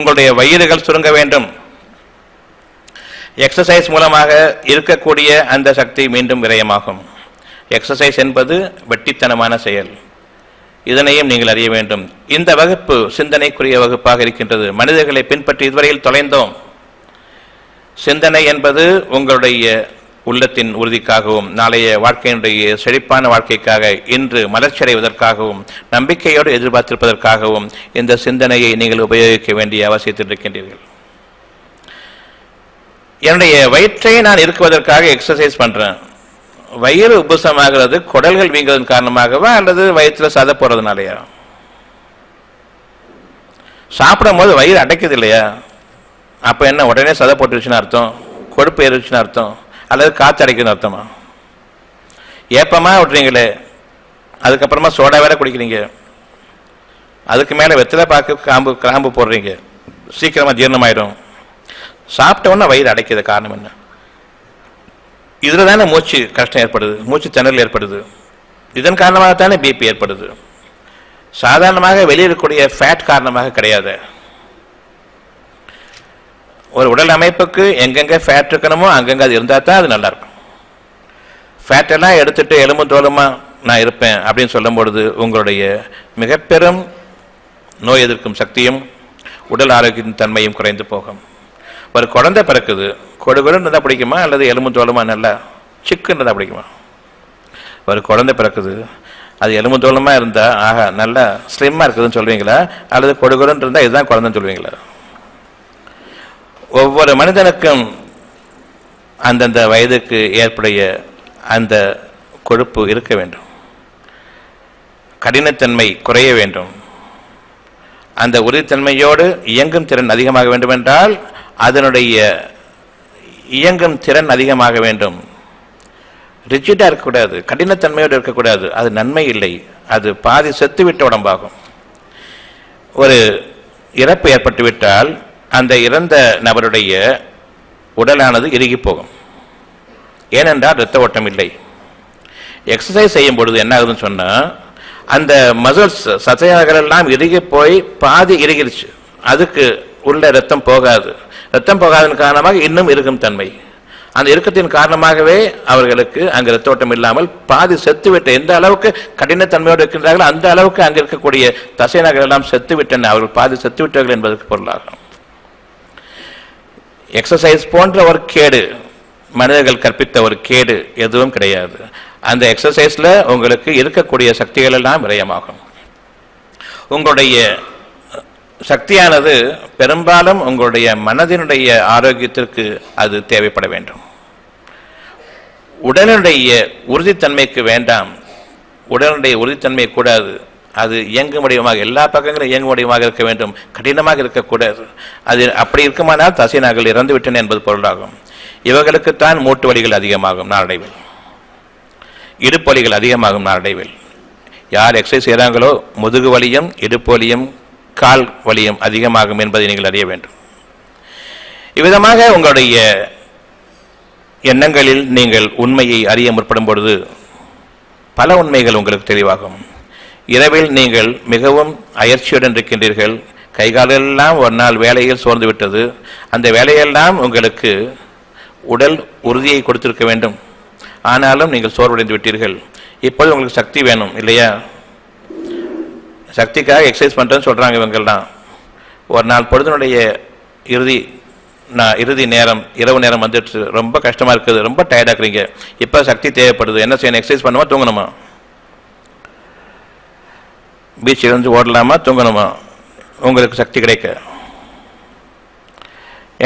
உங்களுடைய வயிறுகள் சுருங்க வேண்டும். எக்ஸசைஸ் மூலமாக இருக்கக்கூடிய அந்த சக்தி மீண்டும் விரயமாகும். எக்ஸசைஸ் என்பது வெட்டித்தனமான செயல். இதனையும் நீங்கள் அறிய வேண்டும். இந்த வகுப்பு சிந்தனைக்குரிய வகுப்பாக இருக்கின்றது. மனிதர்களை பின்பற்றி இதுவரையில் தொலைந்தோம். சிந்தனை என்பது உங்களுடைய உள்ளத்தின் உறுதிக்காகவும் நாளைய வாழ்க்கையினுடைய செழிப்பான வாழ்க்கைக்காக இன்று மலர்ச்சியடைவதற்காகவும் நம்பிக்கையோடு எதிர்பார்த்திருப்பதற்காகவும் இந்த சிந்தனையை நீங்கள் உபயோகிக்க வேண்டிய அவசியத்தில் இருக்கின்றீர்கள் என்னுடைய வயிற்றை நான் இருக்குவதற்காக எக்ஸசைஸ் பண்றேன். வயிறு உபசமாகிறது குடல்கள் வீங்குவதன் காரணமாகவா அல்லது வயிற்றுல சத போறதுனாலயா சாப்பிடும் போது வயிறு அடைக்குது இல்லையா? அப்ப என்ன உடனே சதை போட்டுருச்சுன்னு அர்த்தம்? கொழுப்பு ஏறிச்சுன்னு அர்த்தம்? அல்லது காற்று அடைக்குதுன்னு அர்த்தமா? ஏப்பமாக விட்றீங்களே அதுக்கப்புறமா சோடா வேற குடிக்கிறீங்க. அதுக்கு மேலே வெத்தலை பாக்கு காம்பு கிராம்பு போடுறீங்க. சீக்கிரமாக ஜீரணமாயிடும். சாப்பிட்ட உடனே வயிறு அடைக்கிறது காரணம் என்ன? இதில் தானே மூச்சு கஷ்டம் ஏற்படுது. மூச்சு திணறல் ஏற்படுது. இதன் காரணமாக தானே பிபி ஏற்படுது. சாதாரணமாக வெளியே இருக்கக்கூடிய ஃபேட் காரணமாக கிடையாது. ஒரு உடல் அமைப்புக்கு எங்கெங்கே ஃபேட் இருக்கணுமோ அங்கங்கே அது இருந்தால் தான் அது நல்லா இருக்கும் எடுத்துகிட்டு எடுத்துட்டு எலும்பு தோலுமா நான் இருப்பேன் அப்படின்னு சொல்லும் பொழுது உங்களுடைய மிக பெரும் நோய் எதிர்க்கும் சக்தியும் உடல் ஆரோக்கியத்தின் தன்மையும் குறைந்து போகும். ஒரு குழந்தை பிறக்குது கொடுகுடுன்னு இருந்தால் பிடிக்குமா? அல்லது எலும்பு தோலுமா நல்லா சிக்குன்னு இருந்தால் பிடிக்குமா? ஒரு குழந்தை பிறக்குது அது எலும்பு தோலமாக இருந்தால் ஆஹா நல்லா ஸ்லிம்மாக இருக்குதுன்னு சொல்லுவீங்களா? அல்லது கொடுகுடுன்னு இருந்தால் இதுதான் குழந்தைன்னு சொல்லுவீங்களா? ஒவ்வொரு மனிதனுக்கும் அந்தந்த வயதுக்கு ஏற்புடைய அந்த கொழுப்பு இருக்க வேண்டும். கடினத்தன்மை குறைய வேண்டும். அந்த உறுதித்தன்மையோடு இயங்கும் திறன் அதிகமாக வேண்டுமென்றால் அதனுடைய இயங்கும் திறன் அதிகமாக வேண்டும். ரிஜிடா இருக்கக்கூடாது கடினத்தன்மையோடு இருக்கக்கூடாது அது நன்மை இல்லை. அது பாதி செத்துவிட்ட உடம்பாகும். ஒரு இறப்பு ஏற்பட்டுவிட்டால் அந்த இறந்த நபருடைய உடலானது இறுகி போகும் ஏனென்றால் இரத்த ஓட்டம் இல்லை. எக்ஸசைஸ் செய்யும் பொழுது என்ன ஆகுதுன்னு சொன்னால் அந்த மசில்ஸ் சதையாகள் இறுகி போய் பாதி இறுகிருச்சு. அதுக்கு உள்ள ரத்தம் போகாது. ரத்தம் போகாதன் காரணமாக இன்னும் இருக்கும் தன்மை. அந்த இறுக்கத்தின் காரணமாகவே அவர்களுக்கு அங்கு ரத்தோட்டம் இல்லாமல் பாதி செத்துவிட்ட எந்த அளவுக்கு கடினத்தன்மையோடு இருக்கின்றார்களோ அந்த அளவுக்கு அங்கு இருக்கக்கூடிய தசைநகர் எல்லாம் செத்துவிட்டன. அவர்கள் பாதி செத்துவிட்டார்கள் என்பதற்கு பொருளாகும். எக்ஸசைஸ் போன்ற ஒரு கேடு மனிதர்கள் கற்பித்த ஒரு கேடு எதுவும் கிடையாது. அந்த எக்ஸசைஸில் உங்களுக்கு இருக்கக்கூடிய சக்திகள் எல்லாம் விரயமாகும். உங்களுடைய சக்தியானது பெரும்பாலும் உங்களுடைய மனதினுடைய ஆரோக்கியத்திற்கு அது தேவைப்பட வேண்டும். உடலுடைய உறுதித்தன்மைக்கு வேண்டாம். உடலுடைய உறுதித்தன்மை கூடாது. அது இயங்கும் வடிவமாக எல்லா பக்கங்களும் இயங்கும் வடிவமாக இருக்க வேண்டும். கடினமாக இருக்கக்கூடாது. அது அப்படி இருக்குமானால் தசைநாங்கள் இறந்து விட்டன என்பது பொருளாகும். இவர்களுக்குத்தான் மூட்டு வலிகள் அதிகமாகும் நாளடைவில். இடுப்பு வலிகள் அதிகமாகும் நாளடைவில். யார் எக்ஸசைஸ் செய்கிறாங்களோ முதுகு வலியும் இடுப்பு வலியும் கால் வலியும் அதிகமாகும் என்பதை நீங்கள் அறிய வேண்டும். இவ்விதமாக உங்களுடைய எண்ணங்களில் நீங்கள் உண்மையை அறிய முற்படும் பொழுது பல உண்மைகள் உங்களுக்கு தெளிவாகும். இரவில் நீங்கள் மிகவும் அயற்சியுடன் இருக்கின்றீர்கள். கைகாலெல்லாம் ஒரு நாள் வேலையில் சோர்ந்து விட்டது. அந்த வேலையெல்லாம் உங்களுக்கு உடல் உறுதியை கொடுத்திருக்க வேண்டும். ஆனாலும் நீங்கள் சோர்வடைந்து விட்டீர்கள். இப்போது உங்களுக்கு சக்தி வேணும் இல்லையா? சக்திக்காக எக்ஸசைஸ் பண்ணுறேன்னு சொல்கிறாங்க இவங்கள்லாம். ஒரு நாள் பொழுதுனுடைய இறுதி நான் இறுதி நேரம் இரவு நேரம் வந்துட்டு ரொம்ப கஷ்டமாக இருக்குது. ரொம்ப டயர்டாக இருக்கிறீங்க. இப்போ சக்தி தேவைப்படுது. என்ன செய்யணும்? எக்ஸசைஸ் பண்ணுமா? தூங்கணுமா? பீச்சில் இருந்து ஓடலாமா தூங்கணுமா? உங்களுக்கு சக்தி கிடைக்க.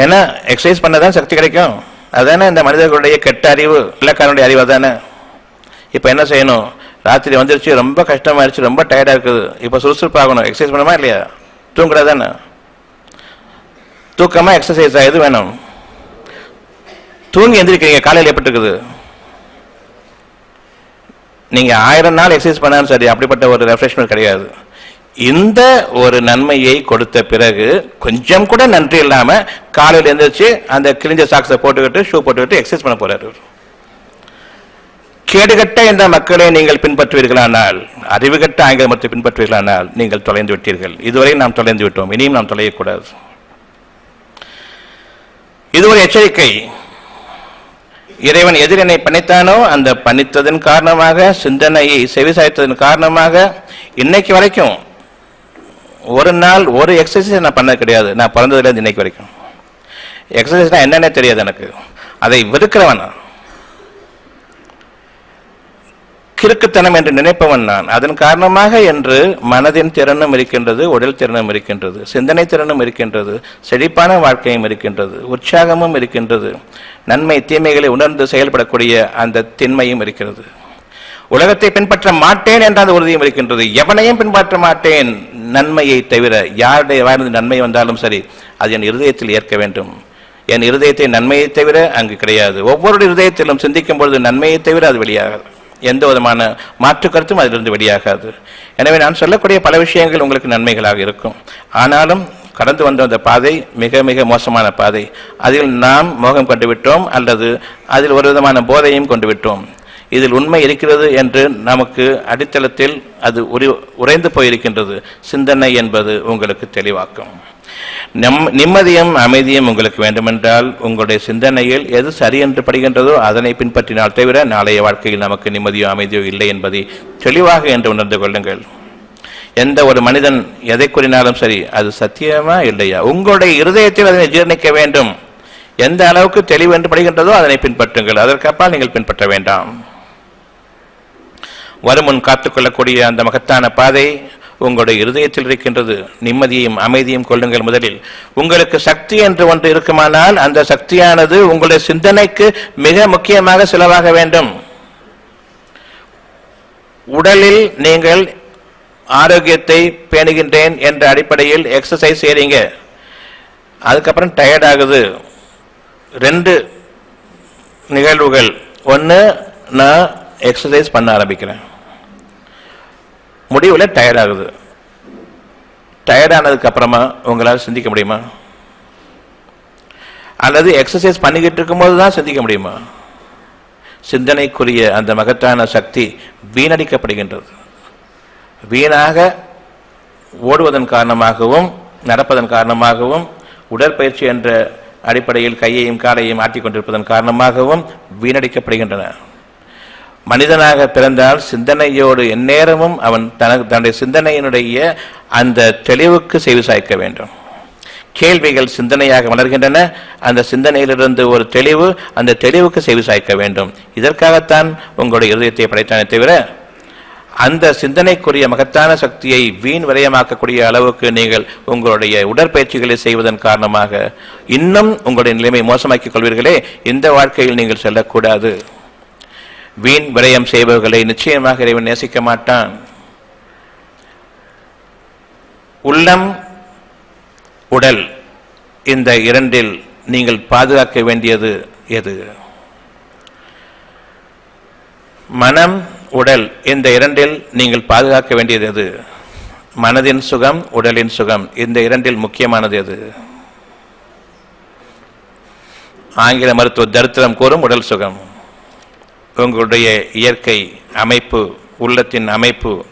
ஏன்னா எக்ஸசைஸ் பண்ணதான் சக்தி கிடைக்கும். அதானே இந்த மனிதர்களுடைய கெட்ட அறிவு இலக்காரனுடைய அறிவு அதானே? இப்போ என்ன செய்யணும்? ராத்திரி வந்துருச்சு ரொம்ப கஷ்டமாயிருச்சு ரொம்ப டயர்டாக இருக்குது. இப்போ சுறுசுறுப்பாகணும். எக்ஸசைஸ் பண்ணுமா இல்லையா? தூங்குறது தானே எக்ஸசைஸ் எக்ஸசைஸா எது வேணும்? தூங்கி எந்திரிக்கிறீங்க காலையில் எப்படி இருக்குது நீங்கள் ஆயிரம் நாள் எக்ஸசைஸ் பண்ணாலும் சரி அப்படிப்பட்ட ஒரு ரெஃப்ரெஷ்மெண்ட் கிடையாது. இந்த ஒரு நன்மையை கொடுத்த பிறகு கொஞ்சம் கூட நன்றி இல்லாமல் காலையில் எழுந்திரிச்சு அந்த கிழிஞ்ச சாக்ஸை போட்டுக்கிட்டு ஷூ போட்டுக்கிட்டு எக்ஸசைஸ் பண்ண போகிறாரு கேடுகட்ட இந்த மக்களை நீங்கள் பின்பற்றுவீர்களானால் அறிவுகட்ட ஆங்கில மரத்தை பின்பற்றுவீர்களானால் நீங்கள் தொலைந்து விட்டீர்கள். இதுவரை நாம் தொலைந்து விட்டோம். இனியும் நாம் தொலையக்கூடாது. இது ஒரு எச்சரிக்கை. இறைவன் எதிரனை பணித்தானோ அந்த பணித்ததன் காரணமாக சிந்தனையை செவிசாய்த்ததன் காரணமாக இன்னைக்கு வரைக்கும் ஒரு நாள் ஒரு எக்ஸசைஸ் நான் பண்ணது கிடையாது. நான் பிறந்ததுலேருந்து இன்னைக்கு வரைக்கும். எக்ஸசைஸ்னால் என்னென்ன தெரியாது எனக்கு. அதை வெறுக்கிறவன் நான். கிறுக்குத்தனம் என்று நினைப்பவன் நான். அதன் காரணமாக என்று மனதின் திறனும் இருக்கின்றது உடல் திறனும் இருக்கின்றது சிந்தனை திறனும் இருக்கின்றது செழிப்பான வாழ்க்கையும் இருக்கின்றது உற்சாகமும் இருக்கின்றது. நன்மை தீமைகளை உணர்ந்து செயல்படக்கூடிய அந்த திண்மையும் இருக்கிறது. உலகத்தை பின்பற்ற மாட்டேன் என்ற அந்த உறுதியும் இருக்கின்றது. எவனையும் பின்பற்ற மாட்டேன். நன்மையை தவிர யாருடைய வாயிலிருந்து நன்மை வந்தாலும் சரி அது என் இருதயத்தில் ஏற்க வேண்டும். என் இருதயத்தை நன்மையை தவிர அங்கு கிடையாது. ஒவ்வொரு இருதயத்திலும் சிந்திக்கும் பொழுது நன்மையை தவிர அது வெளியாகாது. எந்த விதமான மாற்று கருத்தும் அதிலிருந்து வெளியாகாது. எனவே நான் சொல்லக்கூடிய பல விஷயங்கள் உங்களுக்கு நன்மைகளாக இருக்கும். ஆனாலும் கடந்து வந்த அந்த பாதை மிக மிக மோசமான பாதை. அதில் நாம் மோகம் கொண்டு விட்டோம் அல்லது அதில் ஒரு விதமான போதையும் கொண்டு விட்டோம். இதில் உண்மை இருக்கிறது என்று நமக்கு அடித்தளத்தில் அது உரி உறைந்து போயிருக்கின்றது. சிந்தனை என்பது உங்களுக்கு தெளிவாக்கும். நம் நிம்மதியும் அமைதியும் உங்களுக்கு வேண்டுமென்றால் உங்களுடைய சிந்தனையில் எது சரி என்று படுகின்றதோ அதனை பின்பற்றினால் தவிர நாளைய வாழ்க்கையில் நமக்கு நிம்மதியோ அமைதியோ இல்லை என்பதை தெளிவாக என்று உணர்ந்து கொள்ளுங்கள். எந்த ஒரு மனிதன் எதை கூறினாலும் சரி அது சத்தியமா இல்லையா? உங்களுடைய இருதயத்தில் அதனை ஜீர்ணிக்க வேண்டும். எந்த அளவுக்கு தெளிவு என்று படுகின்றதோ அதனை பின்பற்றுங்கள். அதற்கப்பால் நீங்கள் பின்பற்ற வேண்டாம். வருமுன் காத்துக்கொள்ளக்கூடிய அந்த மகத்தான பாதை உங்களுடைய இருதயத்தில் இருக்கின்றது. நிம்மதியையும் அமைதியும் கொள்ளுங்கள் முதலில். உங்களுக்கு சக்தி என்று ஒன்று இருக்குமானால் அந்த சக்தியானது உங்களுடைய சிந்தனைக்கு மிக முக்கியமாக செலவாக வேண்டும். உடலில் நீங்கள் ஆரோக்கியத்தை பேணுகின்றேன் என்ற அடிப்படையில் எக்ஸசைஸ் செய்கிறீங்க அதுக்கப்புறம் டயர்ட் ஆகுது. ரெண்டு நிகழ்வுகள். ஒன்று நான் எக்ஸசைஸ் பண்ண ஆரம்பிக்கிறேன். முடிவில் டயர்ட் ஆகுது. டயர்ட் அப்புறமா உங்களால் சிந்திக்க முடியுமா? அல்லது எக்ஸசைஸ் பண்ணிக்கிட்டு இருக்கும்போது தான் சிந்திக்க முடியுமா? சிந்தனைக்குரிய அந்த மகத்தான சக்தி வீணடிக்கப்படுகின்றது. வீணாக ஓடுவதன் காரணமாகவும் நடப்பதன் காரணமாகவும் உடற்பயிற்சி என்ற அடிப்படையில் கையையும் காலையும் ஆட்டிக்கொண்டிருப்பதன் காரணமாகவும் வீணடிக்கப்படுகின்றன. மனிதனாக பிறந்தால் சிந்தனையோடு எந்நேரமும் அவன் தனக்கு தன்னுடைய சிந்தனையினுடைய அந்த தெளிவுக்கு செய்து சாய்க்க வேண்டும். கேள்விகள் சிந்தனையாக வளர்கின்றன. அந்த சிந்தனையிலிருந்து ஒரு தெளிவு அந்த தெளிவுக்கு செய்து சாய்க்க வேண்டும். இதற்காகத்தான் உங்களுடைய இருதயத்தை படைத்தானே தவிர அந்த சிந்தனைக்குரிய மகத்தான சக்தியை வீண் விரயமாக்கக்கூடிய அளவுக்கு நீங்கள் உங்களுடைய உடற்பயிற்சிகளை செய்வதன் காரணமாக இன்னும் உங்களுடைய நிலைமை மோசமாக்கிக் கொள்வீர்களே. இந்த வாழ்க்கையில் நீங்கள் செல்லக்கூடாது. வீண் விரயம் செய்பவர்களை நிச்சயமாக இறைவன் நேசிக்க மாட்டான். உள்ளம் உடல் இந்த இரண்டில் நீங்கள் பாதுகாக்க வேண்டியது எது? மனம் உடல். இந்த இரண்டில் நீங்கள் பாதுகாக்க வேண்டியது எது? மனதின் சுகம் உடலின் சுகம். இந்த இரண்டில் முக்கியமானது எது? ஆங்கில மருத்துவ தரித்திரம் கூறும் உடல் சுகம். உங்களுடைய இயற்கை அமைப்பு உள்ளத்தின் அமைப்பு.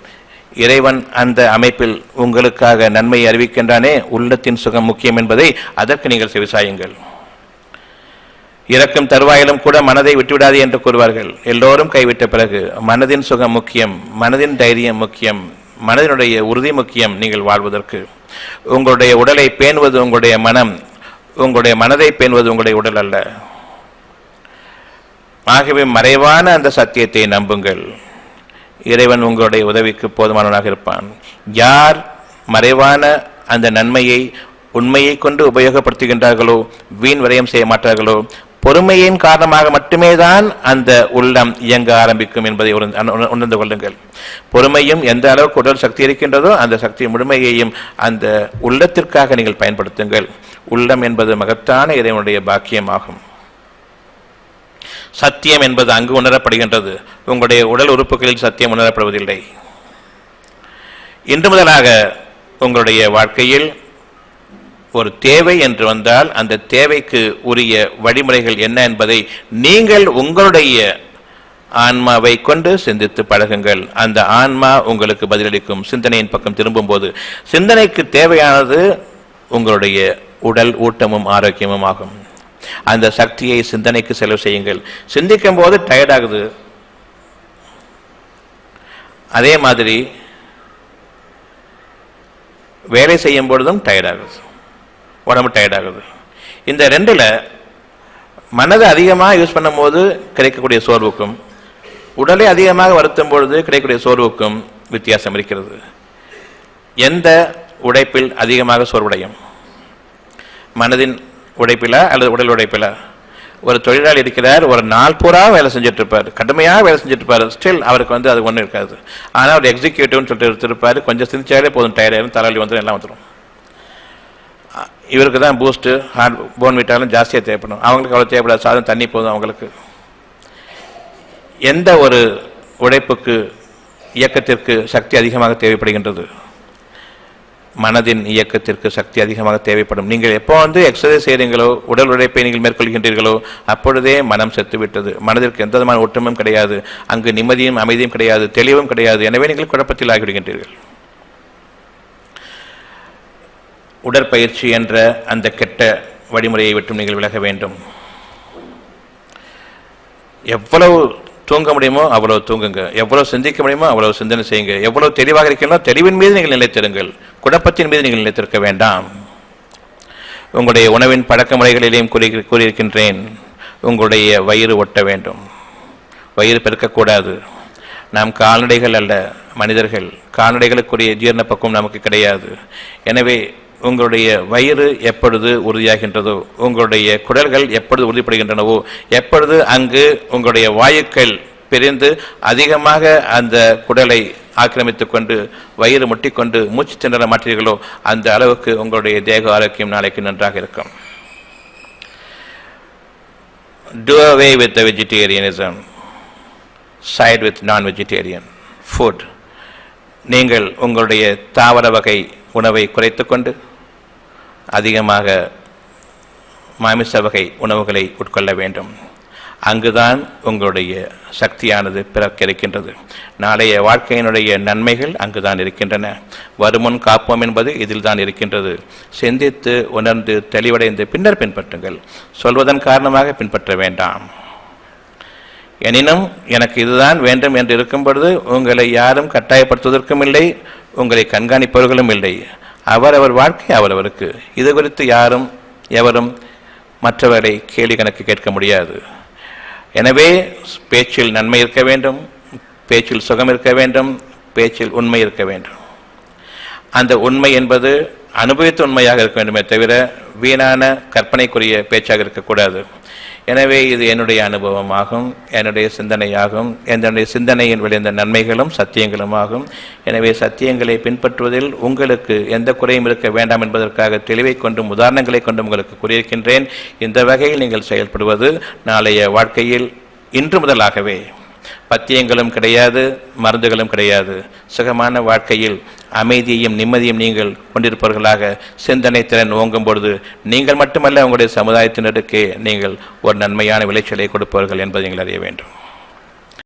இறைவன் அந்த அமைப்பில் உங்களுக்காக நன்மை அறிவிக்கின்றானே. உள்ளத்தின் சுகம் முக்கியம் என்பதை அதற்கு நீங்கள் செவிசாயுங்கள். இறக்கும் தருவாயிலும் கூட மனதை விட்டுவிடாது என்று கூறுவார்கள். எல்லோரும் கைவிட்ட பிறகு மனதின் சுகம் முக்கியம் மனதின் தைரியம் முக்கியம் மனதினுடைய உறுதி முக்கியம் நீங்கள் வாழ்வதற்கு. உங்களுடைய உடலை பேணுவது உங்களுடைய மனம் உங்களுடைய மனதை பேணுவது உங்களுடைய உடல் அல்ல. ஆகவே மறைவான அந்த சத்தியத்தை நம்புங்கள். இறைவன் உங்களுடைய உதவிக்கு போதுமானவனாக இருப்பான். யார் மறைவான அந்த நன்மையை உண்மையை கொண்டு உபயோகப்படுத்துகின்றார்களோ வீண் விரயம் செய்ய மாட்டார்களோ பொறுமையின் காரணமாக மட்டுமே தான் அந்த உள்ளம் இயங்க ஆரம்பிக்கும் என்பதை உணர்ந்து- உணர்ந்து கொள்ளுங்கள். பொறுமையும் எந்த அளவுக்கு உடல் சக்தி இருக்கின்றதோ அந்த சக்தி முழுமையையும் அந்த உள்ளத்திற்காக நீங்கள் பயன்படுத்துங்கள். உள்ளம் என்பது மகத்தான இறைவனுடைய பாக்கியமாகும். சத்தியம் என்பது அங்கு உணரப்படுகின்றது. உங்களுடைய உடல் உறுப்புகளில் சத்தியம் உணரப்படுவதில்லை. இன்று முதலாக உங்களுடைய வாழ்க்கையில் ஒரு தேவை என்று வந்தால் அந்த தேவைக்கு உரிய வழிமுறைகள் என்ன என்பதை நீங்கள் உங்களுடைய ஆன்மாவை கொண்டு சிந்தித்து பழகுங்கள். அந்த ஆன்மா உங்களுக்கு பதிலளிக்கும். சிந்தனையின் பக்கம் திரும்பும்போது சிந்தனைக்கு தேவையானது உங்களுடைய உடல் ஊட்டமும் ஆரோக்கியமும் ஆகும். அந்த சக்தியை சிந்தனைக்கு செலவு செய்யுங்கள். சிந்திக்கும் போது டயர்டாகுது அதே மாதிரி வேலை செய்யும் பொழுதும் டயர்ட் ஆகுது. உடம்பு டயர்ட் ஆகுது. இந்த ரெண்டில் மனதை அதிகமாக யூஸ் பண்ணும்போது கிடைக்கக்கூடிய சோர்வுக்கும் உடலை அதிகமாக வருத்தும் பொழுது கிடைக்கக்கூடிய சோர்வுக்கும் வித்தியாசம் இருக்கிறது. எந்த உடைப்பில் அதிகமாக சோர்வடையும்? மனதின் உடைப்பிலா அல்லது உடல் உடைப்பிலா? ஒரு தொழிலாளி இருக்கிறார் ஒரு நாள் பூரா வேலை செஞ்சுட்டு இருப்பார் கடுமையாக வேலை செஞ்சுட்டு இருப்பார் ஸ்டில் அவருக்கு வந்து அது ஒன்றும் இருக்காது. ஆனால் ஒரு எக்ஸிக்யூட்டிவ்னு சொல்லிட்டு எடுத்திருப்பார் கொஞ்சம் சிந்திச்சாலே போதும் டயர்டாயிரும் தலைவலி வந்துடும் எல்லாம் வந்துடும் இவருக்கு தான் பூஸ்ட்டு ஹார்ட் போன் விட்டாலும் ஜாஸ்தியாக தேவைப்படும். அவங்களுக்கு அவ்வளோ தேவைப்படாது சாதம் தண்ணி போதும் அவங்களுக்கு. எந்த ஒரு உழைப்புக்கு இயக்கத்திற்கு சக்தி அதிகமாக தேவைப்படுகின்றது? மனதின் இயக்கத்திற்கு சக்தி அதிகமாக தேவைப்படும். நீங்கள் எப்போ வந்து எக்ஸசைஸ் செய்கிறீங்களோ உடல் உழைப்பை நீங்கள் மேற்கொள்கின்றீர்களோ அப்பொழுதே மனம் செத்துவிட்டது. மனதிற்கு எந்த விதமான ஒற்றுமையும் கிடையாது. அங்கு நிம்மதியும் அமைதியும் கிடையாது தெளிவும் கிடையாது. எனவே நீங்கள் குழப்பத்தில் ஆகிவிடுகின்றீர்கள். உடற்பயிற்சி என்ற அந்த கெட்ட வழிமுறையை விட்டும் நீங்கள் விலக வேண்டும். எவ்வளவு தூங்க முடியுமோ அவ்வளவு தூங்குங்க. எவ்வளவு சிந்திக்க முடியுமோ அவ்வளவு சிந்தனை செய்யுங்க. எவ்வளவு தெளிவாக இருக்கீங்களோ தெளிவின் மீது நீங்கள் நிலைத்திருங்கள். குழப்பத்தின் மீது நீங்கள் நிலைத்திருக்க வேண்டாம். உங்களுடைய உணவின் பழக்க முறைகளிலேயும் கூறி கூறியிருக்கின்றேன். உங்களுடைய வயிறு ஒட்ட வேண்டும். வயிறு பெருக்கக்கூடாது. நாம் கால்நடைகள் அல்ல மனிதர்கள். கால்நடைகளுக்குரிய ஜீரண பக்குவம் நமக்கு கிடையாது. எனவே உங்களுடைய வயிறு எப்பொழுது உறுதியாகின்றதோ உங்களுடைய குடல்கள் எப்பொழுது உறுதிப்படுகின்றனவோ எப்பொழுது அங்கு உங்களுடைய வாயுக்கள் பிரிந்து அதிகமாக அந்த குடலை ஆக்கிரமித்துக் கொண்டு வயிறு முட்டிக்கொண்டு மூச்சு திணற மாற்றீர்களோ அந்த அளவுக்கு உங்களுடைய தேக ஆரோக்கியம் நாளைக்கு நன்றாக இருக்கும். Do away with the vegetarianism. Side with non-vegetarian food. நீங்கள் உங்களுடைய தாவர வகை உணவை குறைத்துக்கொண்டு அதிகமாக மாமிச வகை உணவுகளை உட்கொள்ள வேண்டும். அங்குதான் உங்களுடைய சக்தியானது பிறக்க இருக்கின்றது நாளைய வாழ்க்கையினுடைய நன்மைகள் அங்குதான் இருக்கின்றன. வருமுன் காப்போம் என்பது இதில் தான் இருக்கின்றது. சிந்தித்து உணர்ந்து தெளிவடைந்து பின்னர் பின்பற்றுங்கள். சொல்வதன் காரணமாக பின்பற்ற வேண்டாம். எனினும் எனக்கு இதுதான் வேண்டும் என்று இருக்கும் பொழுது உங்களை யாரும் கட்டாயப்படுத்துவதற்கும் இல்லை உங்களை கண்காணிப்பவர்களும் இல்லை. அவரவர் வாழ்க்கை அவரவருக்கு. இது குறித்து யாரும் எவரும் மற்றவரை கேலி கணக்கு கேட்க முடியாது. எனவே பேச்சில் நன்மை இருக்க வேண்டும் பேச்சில் சுகம் இருக்க வேண்டும் பேச்சில் உண்மை இருக்க வேண்டும். அந்த உண்மை என்பது அனுபவித்த உண்மையாக இருக்க வேண்டுமே தவிர வீணான கற்பனைக்குரிய பேச்சாக இருக்கக்கூடாது. எனவே இது என்னுடைய அனுபவமாகும் என்னுடைய சிந்தனையாகும் என்னுடைய சிந்தனையின் விளைந்த நன்மைகளும் சத்தியங்களும் ஆகும் எனவே சத்தியங்களை பின்பற்றுவதில் உங்களுக்கு எந்த குறையும் இருக்க வேண்டாம் என்பதற்காக தெளிவை கொண்டும் உதாரணங்களை கொண்டும் உங்களுக்கு கூறியிருக்கின்றேன். இந்த வகையில் நீங்கள் செயல்படுவது நாளைய வாழ்க்கையில் இன்று முதலாகவே. பத்தியங்களும் கிடையாது மருந்துகளும் கிடையாது. சுகமான வாழ்க்கையில் அமைதியையும் நிம்மதியும் நீங்கள் கொண்டிருப்பவர்களாக சிந்தனை திறன் ஓங்கும் பொழுது நீங்கள் மட்டுமல்ல உங்களுடைய சமுதாயத்தினருக்கு நீங்கள் ஒரு நன்மையான விளைச்சலை கொடுப்பவர்கள் என்பதை நீங்கள் அறிய வேண்டும்.